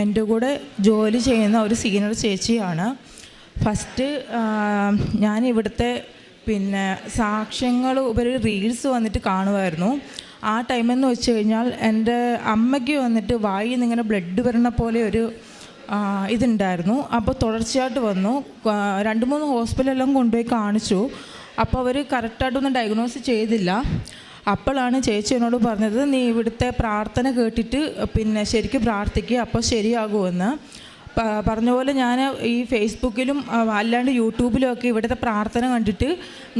എന്റെ കൂടെ ജോലി ചെയ്യുന്ന ഒരു സീനിയർ ചേച്ചിയാണ്. ഫസ്റ്റ് ഞാൻ ഇവിടുത്തെ പിന്നെ സാക്ഷ്യങ്ങൾ ഉപരി റീൽസ് വന്നിട്ട് കാണുമായിരുന്നു ആ ടൈമെന്ന് വെച്ച് കഴിഞ്ഞാൽ എന്റെ അമ്മയ്ക്ക് വന്നിട്ട് വായിൽ നിന്ന് ഇങ്ങനെ ബ്ലഡ് വരണ പോലെ ഒരു ഇതുണ്ടായിരുന്നു. അപ്പോൾ തുടർച്ചയായിട്ട് വന്നു. രണ്ട് മൂന്ന് ഹോസ്പിറ്റലെല്ലാം കൊണ്ടുപോയി കാണിച്ചു. അപ്പോൾ അവർ കറക്റ്റായിട്ടൊന്നും ഡയഗ്നോസ് ചെയ്തില്ല. അപ്പോഴാണ് ചേച്ചി എന്നോട് പറഞ്ഞത് നീ ഇവിടുത്തെ പ്രാർത്ഥന കേട്ടിട്ട് പിന്നെ ശരിക്കും പ്രാർത്ഥിക്കുക അപ്പോൾ ശരിയാകുമെന്ന്. പറഞ്ഞ പോലെ ഞാൻ ഈ ഫേസ്ബുക്കിലും അല്ലാണ്ട് യൂട്യൂബിലും ഒക്കെ ഇവിടുത്തെ പ്രാർത്ഥന കണ്ടിട്ട്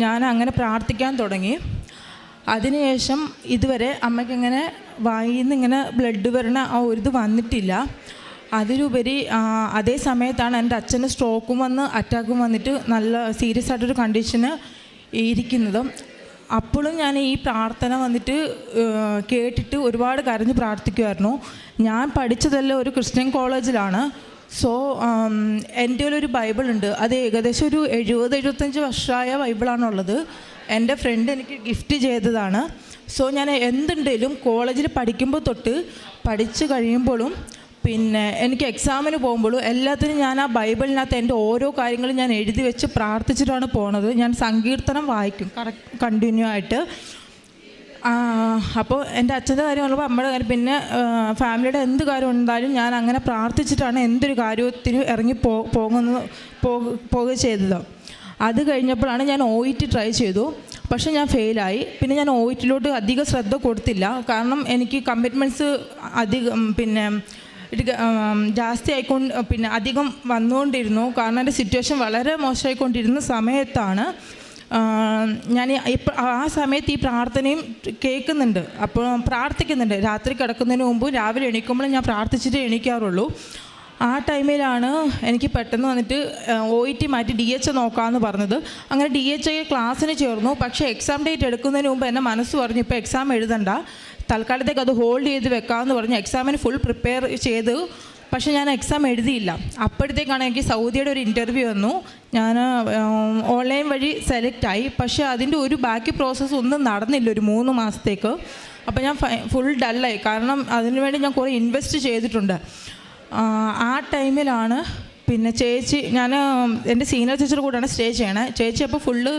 ഞാൻ അങ്ങനെ പ്രാർത്ഥിക്കാൻ തുടങ്ങി. അതിനുശേഷം ഇതുവരെ അമ്മയ്ക്കിങ്ങനെ വായിൽ നിന്ന് ഇങ്ങനെ ബ്ലഡ് വരണ ആ ഒരു ഇത് വന്നിട്ടില്ല. അതിലുപരി അതേ സമയത്താണ് എന്റെ അച്ഛന് സ്ട്രോക്കും വന്ന് അറ്റാക്കും വന്നിട്ട് നല്ല സീരിയസ് ആയിട്ടൊരു കണ്ടീഷന് ഇരിക്കുന്നതും. അപ്പോഴും ഞാൻ ഈ പ്രാർത്ഥന വന്നിട്ട് കേട്ടിട്ട് ഒരുപാട് കരഞ്ഞ് പ്രാർത്ഥിക്കുമായിരുന്നു ഞാൻ പഠിച്ചതെല്ലാം ഒരു ക്രിസ്ത്യൻ കോളേജിലാണ്. സോ എന്റെ ഒരു ബൈബിൾ ഉണ്ട് അത് ഏകദേശം ഒരു എഴുപത് എഴുപത്തഞ്ച് വർഷമായ ബൈബിളാണുള്ളത്. എന്റെ ഫ്രണ്ട് എനിക്ക് ഗിഫ്റ്റ് ചെയ്തതാണ്. സോ ഞാൻ എന്തുണ്ടെങ്കിലും കോളേജിൽ പഠിക്കുമ്പോൾ തൊട്ട് പഠിച്ചു കഴിയുമ്പോഴും പിന്നെ എനിക്ക് എക്സാമിന് പോകുമ്പോഴും എല്ലാത്തിനും ഞാൻ ആ ബൈബിളിനകത്ത് എന്റെ ഓരോ കാര്യങ്ങളും ഞാൻ എഴുതി വെച്ച് പ്രാർത്ഥിച്ചിട്ടാണ് പോണത്. ഞാൻ സങ്കീർത്തനം വായിക്കും. കറക്റ്റ് കണ്ടിന്യൂ ആയിട്ട്. അപ്പോൾ എന്റെ അച്ഛന്റെ കാര്യം പറയുമ്പോൾ അമ്മയുടെ കാര്യം. പിന്നെ ഫാമിലിയുടെ എന്ത് കാര്യം ഉണ്ടായാലും ഞാൻ അങ്ങനെ പ്രാർത്ഥിച്ചിട്ടാണ് എന്തൊരു കാര്യത്തിന് ഇറങ്ങി പോ പോകുന്നത് പോകു പോകുക ചെയ്തത്. അത് കഴിഞ്ഞപ്പോഴാണ് ഞാൻ ഒ ഇ ടി ട്രൈ ചെയ്തു. പക്ഷേ ഞാൻ ഫെയിലായി പിന്നെ ഞാൻ ഒ ഇ ടിയിലോട്ട് അധികം ശ്രദ്ധ കൊടുത്തില്ല. കാരണം എനിക്ക് കമ്മിറ്റ്മെന്റ്സ് അധികം പിന്നെ ഇത് ജാസ്തി ആയിക്കൊണ്ട് പിന്നെ അധികം വന്നുകൊണ്ടിരുന്നു. കാരണം എന്റെ സിറ്റുവേഷൻ വളരെ മോശമായിക്കൊണ്ടിരുന്ന സമയത്താണ് ഞാൻ ഇപ്പം ആ സമയത്ത് ഈ പ്രാർത്ഥനയും കേൾക്കുന്നുണ്ട്. അപ്പോൾ പ്രാർത്ഥിക്കുന്നുണ്ട്. രാത്രി കിടക്കുന്നതിന് മുമ്പ് രാവിലെ എണീക്കുമ്പോൾ ഞാൻ പ്രാർത്ഥിച്ചിട്ട് എണീക്കാറുള്ളൂ. ആ ടൈമിലാണ് എനിക്ക് പെട്ടെന്ന് വന്നിട്ട് ഒ ഇ ടി മാറ്റി ഡി എച്ച് നോക്കാമെന്ന് പറഞ്ഞത്. അങ്ങനെ ഡി എച്ച് ഐ ക്ലാസ്സിന് ചേർന്നു. പക്ഷേ എക്സാം ഡേറ്റ് എടുക്കുന്നതിന് മുമ്പ് എന്റെ മനസ്സ് പറഞ്ഞു ഇപ്പോൾ എക്സാം എഴുതണ്ട. തൽക്കാലത്തേക്ക് അത് ഹോൾഡ് ചെയ്ത് വെക്കാമെന്ന് പറഞ്ഞ് എക്സാമിന് ഫുൾ പ്രിപ്പയർ ചെയ്ത് പക്ഷേ ഞാൻ എക്സാം എഴുതിയില്ല. അപ്പോഴത്തേക്കാണ് എനിക്ക് സൗദിയുടെ ഒരു ഇന്റർവ്യൂ വന്നു. ഞാൻ ഓൺലൈൻ വഴി സെലക്റ്റായി പക്ഷേ അതിന്റെ ഒരു ബാക്കി പ്രോസസ്സ് ഒന്നും നടന്നില്ല ഒരു മൂന്ന് മാസത്തേക്ക്. അപ്പോൾ ഞാൻ ഫുൾ ഡല്ലായി കാരണം അതിനുവേണ്ടി ഞാൻ കുറേ ഇൻവെസ്റ്റ് ചെയ്തിട്ടുണ്ട്. ആ, ടൈമിലാണ് പിന്നെ ചേച്ചി ഞാൻ എന്റെ സീനിയർ ചേച്ചിയുടെ കൂടെയാണ് സ്റ്റേ ചെയ്യണേ. ചേച്ചി അപ്പോൾ ഫുള്ള്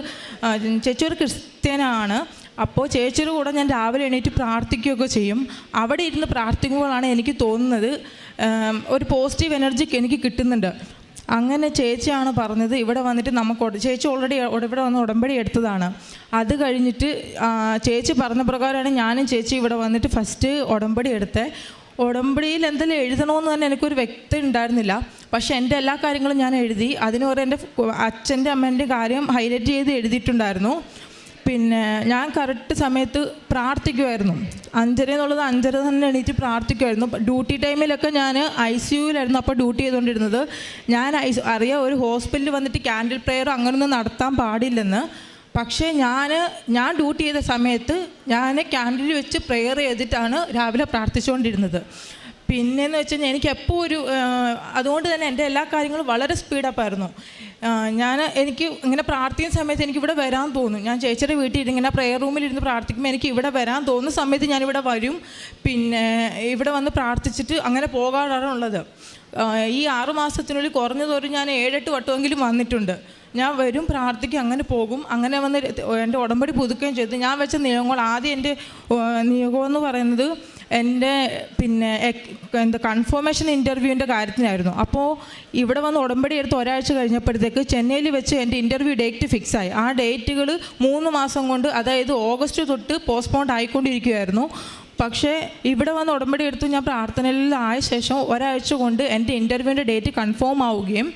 ചേച്ചി ഒരു ക്രിസ്ത്യനാണ്. അപ്പോൾ ചേച്ചിയുടെ കൂടെ ഞാൻ രാവിലെ എണീറ്റ് പ്രാർത്ഥിക്കുകയൊക്കെ ചെയ്യും. അവിടെ ഇരുന്ന് പ്രാർത്ഥിക്കുമ്പോഴാണ് എനിക്ക് തോന്നുന്നത് ഒരു പോസിറ്റീവ് എനർജി എനിക്ക് കിട്ടുന്നുണ്ട്. അങ്ങനെ ചേച്ചിയാണ് പറഞ്ഞത് ഇവിടെ വന്നിട്ട് നമുക്ക് ചേച്ചി ഓൾറെഡി ഇവിടെ വന്ന് ഉടമ്പടി എടുത്തതാണ്. അത് കഴിഞ്ഞിട്ട് ചേച്ചി പറഞ്ഞ പ്രകാരമാണ് ഞാനും ചേച്ചി ഇവിടെ വന്നിട്ട് ഫസ്റ്റ് ഉടമ്പടി എടുത്തേ. ഉടമ്പടിയിൽ എന്തെങ്കിലും എഴുതണമെന്ന് തന്നെ എനിക്കൊരു വ്യക്തി ഉണ്ടായിരുന്നില്ല. പക്ഷേ എന്റെ എല്ലാ കാര്യങ്ങളും ഞാൻ എഴുതി അതിന് കുറേ എന്റെ അച്ഛന്റെ അമ്മേന്റെ കാര്യം ഹൈലൈറ്റ് ചെയ്ത് എഴുതിയിട്ടുണ്ടായിരുന്നു. പിന്നെ ഞാൻ കറക്റ്റ് സമയത്ത് പ്രാർത്ഥിക്കുമായിരുന്നു അഞ്ചര എന്നുള്ളത് അഞ്ചര തന്നെ എണീറ്റ് പ്രാർത്ഥിക്കുമായിരുന്നു ഡ്യൂട്ടി ടൈമിലൊക്കെ ഞാൻ ഐ സി യുവിലായിരുന്നു അപ്പോൾ ഡ്യൂട്ടി ചെയ്തുകൊണ്ടിരുന്നത് ഞാൻ ഐ അറിയാം ഒരു ഹോസ്പിറ്റലിൽ വന്നിട്ട് ക്യാൻഡിൽ പ്രെയറോ അങ്ങനൊന്നും നടത്താൻ പാടില്ലെന്ന്. പക്ഷേ ഞാൻ ഞാൻ ഡ്യൂട്ടി ചെയ്ത സമയത്ത് ഞാൻ ക്യാൻഡിൽ വെച്ച് പ്രെയർ ചെയ്തിട്ടാണ് രാവിലെ പ്രാർത്ഥിച്ചുകൊണ്ടിരുന്നത് പിന്നെന്ന് വെച്ച് കഴിഞ്ഞാൽ എനിക്ക് എപ്പോൾ ഒരു അതുകൊണ്ട് തന്നെ എന്റെ എല്ലാ കാര്യങ്ങളും വളരെ സ്പീഡപ്പായിരുന്നു. ഞാൻ എനിക്ക് ഇങ്ങനെ പ്രാർത്ഥിക്കുന്ന സമയത്ത് എനിക്ക് ഇവിടെ വരാൻ തോന്നും. ഞാൻ ചേച്ചിയുടെ വീട്ടിൽ ഇങ്ങനെ പ്രെയർ റൂമിൽ ഇരുന്ന് പ്രാർത്ഥിക്കുമ്പോൾ എനിക്ക് ഇവിടെ വരാൻ തോന്നുന്ന സമയത്ത് ഞാൻ ഞാനിവിടെ വരും. പിന്നെ ഇവിടെ വന്ന് പ്രാർത്ഥിച്ചിട്ട് അങ്ങനെ പോകാറാണ് ഉള്ളത്. ഈ ആറു മാസത്തിനുള്ളിൽ കുറഞ്ഞതൊരു ഞാൻ ഏഴെട്ട് വട്ടമെങ്കിലും വന്നിട്ടുണ്ട്. ഞാൻ വരും പ്രാർത്ഥിക്കും അങ്ങനെ പോകും. അങ്ങനെ വന്ന് എന്റെ ഉടമ്പടി പുതുക്കുകയും ചെയ്തു. ഞാൻ വെച്ച നിയമങ്ങൾ ആദ്യം എന്റെ നിയോഗം എന്ന് പറയുന്നത് എന്റെ പിന്നെ എന്താ കൺഫർമേഷൻ ഇന്റർവ്യൂവിന്റെ കാര്യത്തിനായിരുന്നു. അപ്പോൾ ഇവിടെ വന്ന് ഉടമ്പടി എടുത്ത് ഒരാഴ്ച കഴിഞ്ഞപ്പോഴത്തേക്ക് ചെന്നൈയിൽ വെച്ച് എന്റെ ഇന്റർവ്യൂ ഡേറ്റ് ഫിക്സ് ആയി. ആ ഡേറ്റുകൾ മൂന്ന് മാസം കൊണ്ട് അതായത് ഓഗസ്റ്റ് തൊട്ട് പോസ്റ്റ്പോണ്ട് ആയിക്കൊണ്ടിരിക്കുകയായിരുന്നു. പക്ഷേ ഇവിടെ വന്ന് ഉടമ്പടി എടുത്തു. ഞാൻ പ്രാർത്ഥനയിൽ ആയ ശേഷം ഒരാഴ്ച കൊണ്ട് എന്റെ ഇന്റർവ്യൂവിന്റെ ഡേറ്റ് കൺഫേം ആവുകയും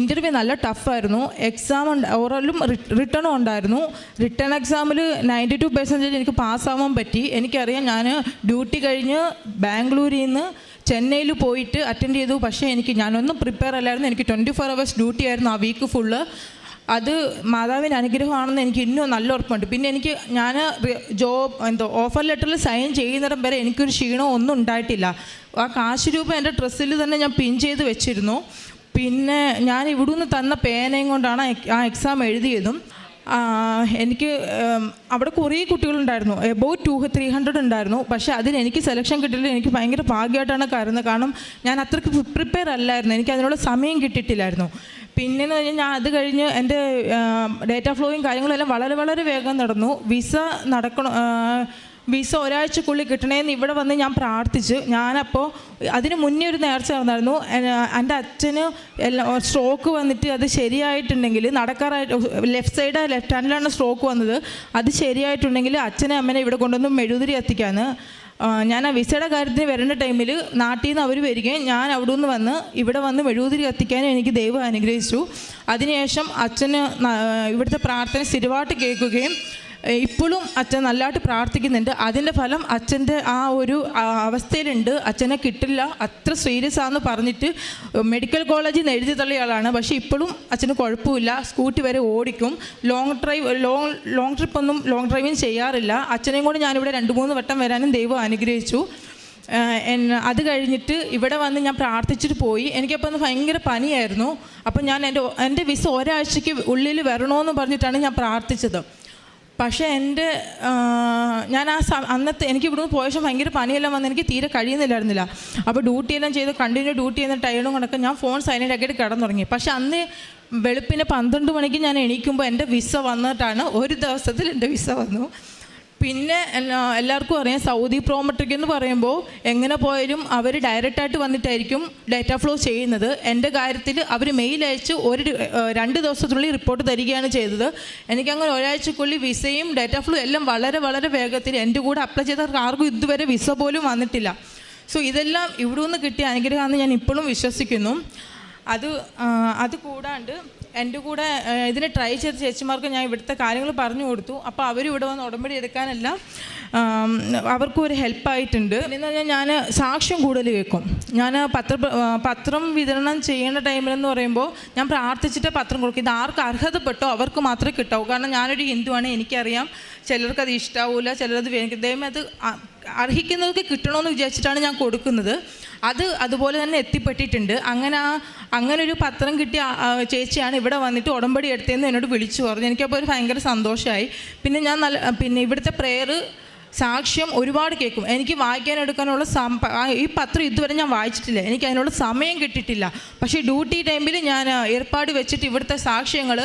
ഇന്റർവ്യൂ നല്ല ടഫായിരുന്നു എക്സാം ഓറലും റിട്ടേണും ഉണ്ടായിരുന്നു. റിട്ടേൺ എക്സാമിൽ നയന്റി ടു പെർസെന്റേജ് എനിക്ക് പാസ്സാവാൻ പറ്റി. എനിക്കറിയാം ഞാൻ ഡ്യൂട്ടി കഴിഞ്ഞ് ബാംഗ്ലൂരിൽ നിന്ന് ചെന്നൈയിൽ പോയിട്ട് അറ്റൻഡ് ചെയ്തു. പക്ഷേ എനിക്ക് ഞാനൊന്നും പ്രിപ്പയർ അല്ലായിരുന്നു. എനിക്ക് ട്വന്റി ഫോർ അവേഴ്സ് ഡ്യൂട്ടി ആയിരുന്നു ആ വീക്ക് ഫുള്ള് അത് മാതാവിന്റെ അനുഗ്രഹമാണെന്ന് എനിക്ക് ഇന്നും നല്ല ഉറപ്പുണ്ട്. പിന്നെ എനിക്ക് ഞാൻ ജോബ് എന്തോ ഓഫർ ലെറ്ററിൽ സൈൻ ചെയ്യുന്നിടം വരെ എനിക്കൊരു ക്ഷീണം ഒന്നും ഉണ്ടായിട്ടില്ല. ആ കാശ് രൂപ എന്റെ ഡ്രസ്സിൽ തന്നെ ഞാൻ പിൻ ചെയ്ത് വെച്ചിരുന്നു. പിന്നെ ഞാൻ ഇവിടുന്ന് തന്ന പേനയും കൊണ്ടാണ് ആ എക്സാം എഴുതിയതും. എനിക്ക് അവിടെ കുറേ കുട്ടികളുണ്ടായിരുന്നു. എബോവ് ടു ത്രീ ഹൺഡ്രഡ് ഉണ്ടായിരുന്നു. പക്ഷേ അതിന് എനിക്ക് സെലക്ഷൻ കിട്ടിയില്ല എനിക്ക് ഭയങ്കര ഭാഗ്യമായിട്ടാണ് കരുതുന്നത്. കാരണം ഞാൻ അത്രയ്ക്ക് പ്രിപ്പയർ അല്ലായിരുന്നു. എനിക്ക് അതിനുള്ള സമയം കിട്ടിയിട്ടില്ലായിരുന്നു. പിന്നെന്ന് പറഞ്ഞാൽ ഞാൻ അത് കഴിഞ്ഞ് എന്റെ ഡേറ്റ ഫ്ലോയും കാര്യങ്ങളും എല്ലാം വളരെ വളരെ വേഗം നടന്നു. വിസ നടക്കണം വിസ ഒരാഴ്ചക്കുള്ളിൽ കിട്ടണേന്ന് ഇവിടെ വന്ന് ഞാൻ പ്രാർത്ഥിച്ചു. ഞാനപ്പോൾ അതിന് മുന്നേ ഒരു നേർച്ച നടന്നായിരുന്നു. എന്റെ അച്ഛന് എല്ലാം സ്ട്രോക്ക് വന്നിട്ട് അത് ശരിയായിട്ടുണ്ടെങ്കിൽ നടക്കാറായിട്ട് ലെഫ്റ്റ് സൈഡ് ലെഫ്റ്റ് ഹാൻഡിലാണ് സ്ട്രോക്ക് വന്നത്. അത് ശരിയായിട്ടുണ്ടെങ്കിൽ അച്ഛനെ അമ്മനെ ഇവിടെ കൊണ്ടുവന്ന് മെഴുതിരി എത്തിക്കാന്ന് ഞാൻ ആ വിസയുടെ കാര്യത്തിന് വരേണ്ട ടൈമിൽ നാട്ടിൽ നിന്ന് അവർ വരികയും ഞാൻ അവിടെ നിന്ന് വന്ന് ഇവിടെ വന്ന് മെഴുകുതിരി കത്തിക്കാനും എനിക്ക് ദൈവം അനുഗ്രഹിച്ചു. അതിനുശേഷം അച്ഛന് ഇവിടുത്തെ പ്രാർത്ഥന സ്ഥിരമായിട്ട് കേൾക്കുകയും ഇപ്പോഴും അച്ഛൻ നല്ലതായിട്ട് പ്രാർത്ഥിക്കുന്നുണ്ട്. അതിന്റെ ഫലം അച്ഛന്റെ ആ ഒരു അവസ്ഥയിലുണ്ട്. അച്ഛനെ കിട്ടില്ല. അത്ര സീരിയസ് ആണെന്ന് പറഞ്ഞിട്ട് മെഡിക്കൽ കോളേജിൽ നിന്ന് എഴുതി തള്ളിയ ആളാണ് പക്ഷേ ഇപ്പോഴും അച്ഛന് കുഴപ്പമില്ല. സ്കൂട്ടി വരെ ഓടിക്കും. ലോങ് ഡ്രൈവ് ലോങ് ലോങ് ട്രിപ്പൊന്നും ലോങ് ഡ്രൈവിങ് ചെയ്യാറില്ല. അച്ഛനെയും കൂടി ഞാനിവിടെ രണ്ട് മൂന്ന് വട്ടം വരാനും ദൈവം അനുഗ്രഹിച്ചു. അത് കഴിഞ്ഞിട്ട് ഇവിടെ വന്ന് ഞാൻ പ്രാർത്ഥിച്ചിട്ട് പോയി. എനിക്കപ്പോൾ ഒന്ന് ഭയങ്കര പനിയായിരുന്നു. അപ്പം ഞാൻ എന്റെ എന്റെ വിസ ഒരാഴ്ചയ്ക്ക് ഉള്ളിൽ വരണമെന്ന് പറഞ്ഞിട്ടാണ് ഞാൻ പ്രാർത്ഥിച്ചത്. പക്ഷേ എന്റെ ഞാൻ ആ അന്നത്തെ എനിക്ക് ഇവിടുന്ന് പോയ ശേഷം ഭയങ്കര പണിയെല്ലാം വന്ന് എനിക്ക് തീരെ കഴിയുന്നില്ലായിരുന്നില്ല. അപ്പോൾ ഡ്യൂട്ടിയെല്ലാം ചെയ്ത് കണ്ടിന്യൂ ഡ്യൂട്ടി ചെയ്യുന്ന ടൈമും കണക്ക് ഞാൻ ഫോൺ സൈലന്റ് ആക്കിയിട്ട് തുടങ്ങി പക്ഷേ അന്ന് വെളുപ്പിന് പന്ത്രണ്ട് മണിക്ക് ഞാൻ എണീക്കുമ്പോൾ എന്റെ വിസ വന്നിട്ടാണ് ഒരു ദിവസത്തിൽ എന്റെ വിസ വന്നു. പിന്നെ എല്ലാവർക്കും അറിയാം സൗദി പ്രോമെട്രിക് എന്ന് പറയുമ്പോൾ എങ്ങനെ പോയാലും അവർ ഡയറക്റ്റായിട്ട് വന്നിട്ടായിരിക്കും ഡാറ്റ ഫ്ലോ ചെയ്യുന്നത്. എന്റെ കാര്യത്തിൽ അവർ മെയിൽ അയച്ച് ഒരു രണ്ട് ദിവസത്തിനുള്ളിൽ റിപ്പോർട്ട് തരികയാണ് ചെയ്തത്. എനിക്കങ്ങനെ ഒരാഴ്ചക്കുള്ളിൽ വിസയും ഡാറ്റ ഫ്ലോ എല്ലാം വളരെ വളരെ വേഗത്തിൽ എന്റെ കൂടെ അപ്ലൈ ചെയ്തവർക്ക് ആർക്കും ഇതുവരെ വിസ പോലും വന്നിട്ടില്ല. സോ ഇതെല്ലാം ഇവിടെ നിന്ന് കിട്ടിയ അനുഗ്രഹമാണെന്ന് ഞാൻ ഇപ്പോഴും വിശ്വസിക്കുന്നു. അത് അത് കൂടാണ്ട് എന്റെ കൂടെ ഇതിനെ ട്രൈ ചെയ്ത ചേച്ചിമാർക്ക് ഞാൻ ഇവിടുത്തെ കാര്യങ്ങൾ പറഞ്ഞു കൊടുത്തു. അപ്പോൾ അവർ ഇവിടെ വന്ന് ഉടമ്പടി എടുക്കാനെല്ലാം അവർക്കും ഒരു ഹെൽപ്പായിട്ടുണ്ട് എന്ന് പറഞ്ഞാൽ ഞാൻ സാക്ഷ്യം കൂടുതൽ കേൾക്കും ഞാൻ പത്ര പത്രം വിതരണം ചെയ്യേണ്ട ടൈമിലെന്ന് പറയുമ്പോൾ ഞാൻ പ്രാർത്ഥിച്ചിട്ട് പത്രം കൊടുക്കും. ഇത് ആർക്ക് അർഹതപ്പെട്ടോ അവർക്ക് മാത്രമേ കിട്ടാവൂ. കാരണം ഞാനൊരു ഹിന്ദുവാണ് എനിക്കറിയാം. ചിലർക്ക് അത് ഇഷ്ടാവൂല ചിലരത് ദൈവം അത് അർഹിക്കുന്നവർക്ക് കിട്ടണമെന്ന് വിചാരിച്ചിട്ടാണ് ഞാൻ കൊടുക്കുന്നത്. അത് അതുപോലെ തന്നെ എത്തിപ്പെട്ടിട്ടുണ്ട്. അങ്ങനെ ആ അങ്ങനെ ഒരു പത്രം കിട്ടിയ ചേച്ചിയാണ് ഇവിടെ വന്നിട്ട് ഉടമ്പടി എടുത്തതെന്ന് എന്നോട് വിളിച്ചു പറഞ്ഞു. എനിക്കപ്പോൾ ഒരു ഭയങ്കര സന്തോഷമായി പിന്നെ ഞാൻ നല്ല പിന്നെ ഇവിടുത്തെ പ്രെയർ സാക്ഷ്യം ഒരുപാട് കേൾക്കും. എനിക്ക് വായിക്കാൻ എടുക്കാനുള്ള ഈ പത്രം ഇതുവരെ ഞാൻ വായിച്ചിട്ടില്ല. എനിക്ക് അതിനുള്ള സമയം കിട്ടിയിട്ടില്ല. പക്ഷേ ഡ്യൂട്ടി ടൈമിൽ ഞാൻ ഏർപ്പാട് വെച്ചിട്ട് ഇവിടുത്തെ സാക്ഷ്യങ്ങൾ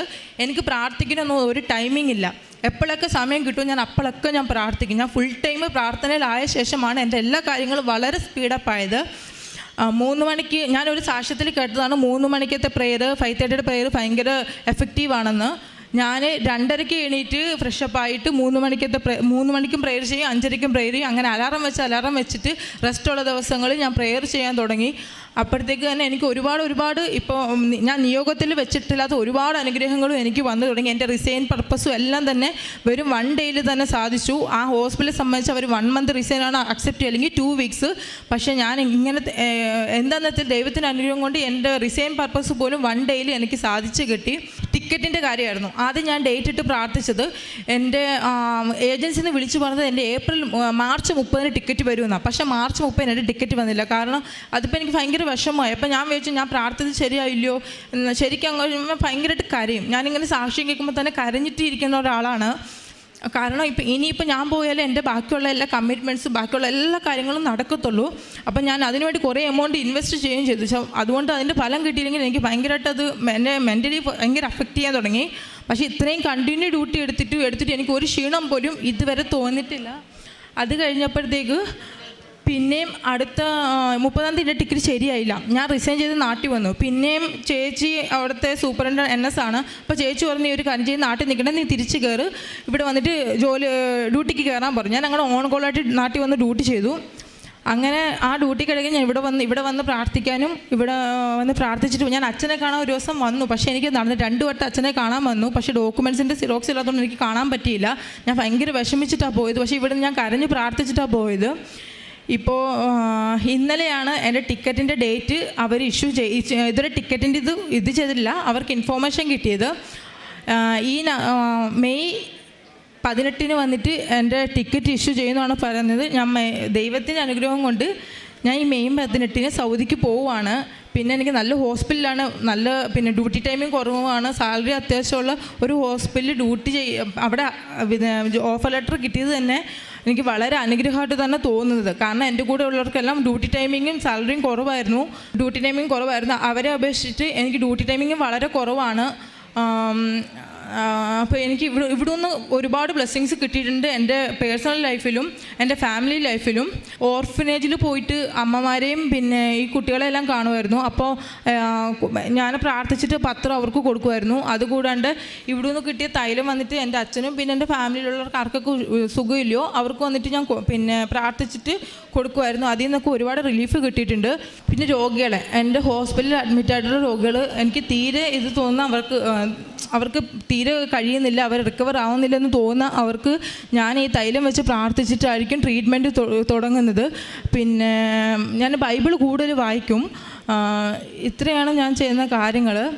എനിക്ക് പ്രാർത്ഥിക്കണമെന്ന് ഒരു ടൈമിംഗ് ഇല്ല. എപ്പോഴൊക്കെ സമയം കിട്ടും ഞാൻ അപ്പോഴൊക്കെ ഞാൻ പ്രാർത്ഥിക്കും. ഞാൻ ഫുൾ ടൈം പ്രാർത്ഥനയിലായ ശേഷമാണ് എന്റെ എല്ലാ കാര്യങ്ങളും വളരെ സ്പീഡപ്പ് ആയത്. മൂന്ന് മണിക്ക് ഞാനൊരു സാക്ഷ്യത്തിൽ കേട്ടതാണ്. മൂന്ന് മണിക്കത്തെ പ്രെയർ ഫൈവ് തേർട്ടിയുടെ പ്രെയർ ഭയങ്കര എഫക്റ്റീവ് ആണെന്ന്. ഞാൻ രണ്ടരയ്ക്ക് എണീറ്റ് ഫ്രഷപ്പ് ആയിട്ട് മൂന്ന് മണിക്കത്തെ മൂന്ന് മണിക്കും പ്രെയർ ചെയ്യും അഞ്ചരയ്ക്കും പ്രെയർ ചെയ്യും. അങ്ങനെ അലാറം വെച്ച് അലാറം വെച്ചിട്ട് റെസ്റ്റുള്ള ദിവസങ്ങളിൽ ഞാൻ പ്രെയർ ചെയ്യാൻ തുടങ്ങി. അപ്പോഴത്തേക്ക് തന്നെ എനിക്ക് ഒരുപാട് ഒരുപാട് ഇപ്പോൾ ഞാൻ നിയോഗത്തിൽ വെച്ചിട്ടില്ലാത്ത ഒരുപാട് അനുഗ്രഹങ്ങളും എനിക്ക് വന്നു തുടങ്ങി. എന്റെ റിസൈൻ പർപ്പസും എല്ലാം തന്നെ വെറും വൺ ഡേയിൽ തന്നെ സാധിച്ചു. ആ ഹോസ്പിറ്റലിൽ സംബന്ധിച്ച് അവർ വൺ മന്ത് റിസൈനാണ് അക്സെപ്റ്റ് ചെയ്യുക അല്ലെങ്കിൽ ടു വീക്സ് പക്ഷേ ഞാൻ ഇങ്ങനെ എന്താണെന്ന് വെച്ചാൽ ദൈവത്തിന്റെ അനുഗ്രഹം കൊണ്ട് എന്റെ റിസൈൻ പർപ്പസ് പോലും വൺ ഡേയിൽ എനിക്ക് സാധിച്ചു കിട്ടി. ടിക്കറ്റിന്റെ കാര്യമായിരുന്നു. ആദ്യം ഞാൻ ഡേറ്റ് ഇട്ട് പ്രാർത്ഥിച്ചത് എന്റെ ഏജൻസിയിൽ നിന്ന് വിളിച്ചു പറഞ്ഞത് എന്റെ ഏപ്രിൽ മാർച്ച് മുപ്പതിന് ടിക്കറ്റ് വരുമെന്നാണ് പക്ഷെ മാർച്ച് മുപ്പതിന് എന്റെ ടിക്കറ്റ് വന്നില്ല. കാരണം അതിപ്പോൾ എനിക്ക് ഭയങ്കര വിഷമമായി. അപ്പോൾ ഞാൻ വിചാരിച്ചു ഞാൻ പ്രാർത്ഥിച്ചത് ശരിയായില്ലയോ? ശരിക്കും അങ്ങ് ഭയങ്കരമായിട്ട് കരയും. ഞാനിങ്ങനെ സാക്ഷ്യം കേൾക്കുമ്പോൾ തന്നെ കരഞ്ഞിട്ടിരിക്കുന്ന ഒരാളാണ്. കാരണം ഇപ്പം ഇനിയിപ്പോൾ ഞാൻ പോയാലേ എന്റെ ബാക്കിയുള്ള എല്ലാ കമ്മിറ്റ്മെന്റ്സും ബാക്കിയുള്ള എല്ലാ കാര്യങ്ങളും നടക്കത്തുള്ളൂ. അപ്പം ഞാൻ അതിനുവേണ്ടി കുറേ എമൗണ്ട് ഇൻവെസ്റ്റ് ചെയ്യുകയും ചെയ്തു. അതുകൊണ്ട് അതിന്റെ ഫലം കിട്ടിയില്ലെങ്കിൽ എനിക്ക് ഭയങ്കരമായിട്ട് അത് എന്നെ മെന്റലി ഭയങ്കര അഫക്റ്റ് ചെയ്യാൻ തുടങ്ങി. പക്ഷേ ഇത്രയും കണ്ടിന്യൂ ഡ്യൂട്ടി എടുത്തിട്ട് എടുത്തിട്ട് എനിക്ക് ഒരു ക്ഷീണം പോലും ഇതുവരെ തോന്നിയിട്ടില്ല. അത് കഴിഞ്ഞപ്പോഴത്തേക്ക് പിന്നെയും അടുത്ത മുപ്പതാം തീയതി ടിക്കറ്റ് ശരിയായില്ല. ഞാൻ റിസൈൻ ചെയ്ത് നാട്ടിൽ വന്നു. പിന്നെയും ചേച്ചി അവിടുത്തെ സൂപ്രണ്ട് എൻ എസ് ആണ്. അപ്പോൾ ചേച്ചി പറഞ്ഞു "ഈ ഒരു കാര്യം ചെയ്ത് നാട്ടിൽ നിൽക്കണേ നീ തിരിച്ച് കയറ് ഇവിടെ വന്നിട്ട് ജോലി ഡ്യൂട്ടിക്ക് കയറാൻ പറഞ്ഞു. ഞാൻ ഞങ്ങൾ ഓൺ കോളായിട്ട് നാട്ടിൽ വന്ന് ഡ്യൂട്ടി ചെയ്തു. അങ്ങനെ ആ ഡ്യൂട്ടി കഴിഞ്ഞ് ഞാൻ ഇവിടെ വന്ന് ഇവിടെ വന്ന് പ്രാർത്ഥിക്കാനും ഇവിടെ വന്ന് പ്രാർത്ഥിച്ചിട്ട് ഞാൻ അച്ഛനെ കാണാൻ ഒരു ദിവസം വന്നു. പക്ഷേ എനിക്ക് നടന്ന് രണ്ട് വട്ടം അച്ഛനെ കാണാൻ വന്നു. പക്ഷേ ഡോക്യുമെൻസിന്റെ സിറോക്സ് ഇല്ലാത്തതുകൊണ്ട് എനിക്ക് കാണാൻ പറ്റിയില്ല. ഞാൻ ഭയങ്കര വിഷമിച്ചിട്ടാണ് പോയത്. പക്ഷേ ഇവിടെ ഞാൻ കരഞ്ഞ് പ്രാർത്ഥിച്ചിട്ടാണ് പോയത്. ഇപ്പോൾ ഇന്നലെയാണ് എന്റെ ടിക്കറ്റിന്റെ ഡേറ്റ് അവർ ഇഷ്യൂ ചെയ് ഇതുവരെ ടിക്കറ്റിന്റെ ഇത് ഇത് ചെയ്തില്ല അവർക്ക് ഇൻഫോർമേഷൻ കിട്ടിയത് ഈ മെയ് പതിനെട്ടിന് വന്നിട്ട് എന്റെ ടിക്കറ്റ് ഇഷ്യൂ ചെയ്യുന്നതാണ് പറയുന്നത് ഞാൻ ദൈവത്തിന്റെ അനുഗ്രഹം കൊണ്ട് ഞാൻ ഈ മെയ് പതിനെട്ടിന് സൗദിക്ക് പോവുകയാണ് പിന്നെ എനിക്ക് നല്ല ഹോസ്പിറ്റലാണ് നല്ല പിന്നെ ഡ്യൂട്ടി ടൈമിങ് കുറവാണ് സാലറി അത്യാവശ്യമുള്ള ഒരു ഹോസ്പിറ്റലിൽ ഡ്യൂട്ടി ചെയ്യ അവിടെ ഓഫർ ലെറ്റർ കിട്ടിയത് തന്നെ എനിക്ക് വളരെ അനുഗ്രഹമായിട്ട് തന്നെ തോന്നുന്നത്. കാരണം എന്റെ കൂടെ ഉള്ളവർക്കെല്ലാം ഡ്യൂട്ടി ടൈമിങ്ങും സാലറിയും കുറവായിരുന്നു. ഡ്യൂട്ടി ടൈമിങ് കുറവായിരുന്നു. അവരെ അപേക്ഷിച്ചിട്ട് എനിക്ക് ഡ്യൂട്ടി ടൈമിങ്ങും വളരെ കുറവാണ്. അപ്പോൾ എനിക്ക് ഇവിടെ ഇവിടെ നിന്ന് ഒരുപാട് ബ്ലെസ്സിങ്സ് കിട്ടിയിട്ടുണ്ട് എന്റെ പേഴ്സണൽ ലൈഫിലും എന്റെ ഫാമിലി ലൈഫിലും. ഓർഫനേജിൽ പോയിട്ട് അമ്മമാരെയും പിന്നെ ഈ കുട്ടികളെല്ലാം കാണുമായിരുന്നു. അപ്പോൾ ഞാൻ പ്രാർത്ഥിച്ചിട്ട് പത്രം അവർക്ക് കൊടുക്കുമായിരുന്നു. അതുകൂടാണ്ട് ഇവിടെ നിന്ന് കിട്ടിയ തൈലം വന്നിട്ട് എന്റെ അച്ഛനും പിന്നെ എന്റെ ഫാമിലിയിലുള്ളവർക്ക് ആർക്കൊക്കെ സുഖമില്ലയോ അവർക്ക് വന്നിട്ട് ഞാൻ പിന്നെ പ്രാർത്ഥിച്ചിട്ട് കൊടുക്കുമായിരുന്നു. അതിൽ നിന്നൊക്കെ ഒരുപാട് റിലീഫ് കിട്ടിയിട്ടുണ്ട്. പിന്നെ രോഗികളെ എന്റെ ഹോസ്പിറ്റലിൽ അഡ്മിറ്റ് ആയിട്ടുള്ള രോഗികൾ എനിക്ക് തീരെ ഇത് തോന്നുന്ന അവർക്ക് അവർക്ക് തീരെ കഴിയുന്നില്ല അവർ റിക്കവർ ആവുന്നില്ലെന്ന് തോന്നുന്ന അവർക്ക് ഞാൻ ഈ തൈലം വെച്ച് പ്രാർത്ഥിച്ചിട്ടായിരിക്കും ട്രീറ്റ്മെന്റ് തുടങ്ങുന്നത്. പിന്നെ ഞാൻ ബൈബിൾ കൂടുതൽ വായിക്കും. ഇത്രയാണ് ഞാൻ ചെയ്യുന്ന കാര്യങ്ങൾ